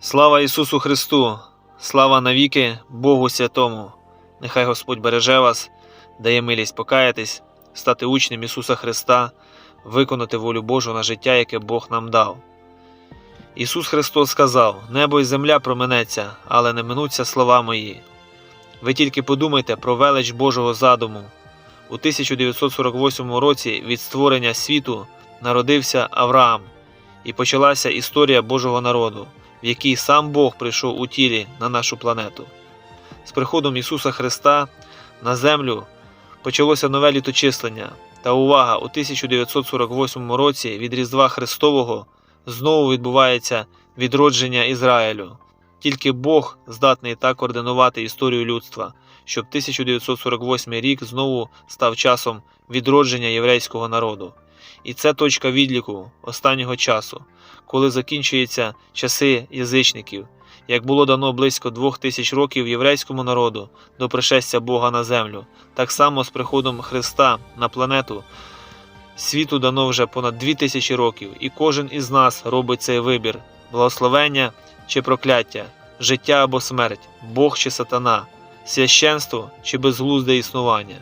Слава Ісусу Христу! Слава навіки Богу Святому! Нехай Господь береже вас, дає милість покаятись, стати учнем Ісуса Христа, виконати волю Божу на життя, яке Бог нам дав. Ісус Христос сказав: Небо і земля променеться, але не минуться слова мої. Ви тільки подумайте про велич Божого задуму. У 1948 році від створення світу народився Авраам, і почалася історія Божого народу, в якій сам Бог прийшов у тілі на нашу планету. З приходом Ісуса Христа на землю почалося нове літочислення. Та увага, у 1948 році від Різдва Христового знову відбувається відродження Ізраїлю. Тільки Бог здатний так координувати історію людства, щоб 1948 рік знову став часом відродження єврейського народу. І це точка відліку останнього часу, коли закінчуються часи язичників, як було дано близько двох тисяч років єврейському народу до пришестя Бога на землю, так само з приходом Христа на планету світу дано вже понад дві тисячі років, і кожен із нас робить цей вибір: благословення чи прокляття, життя або смерть, Бог чи сатана, священство чи безглузде існування.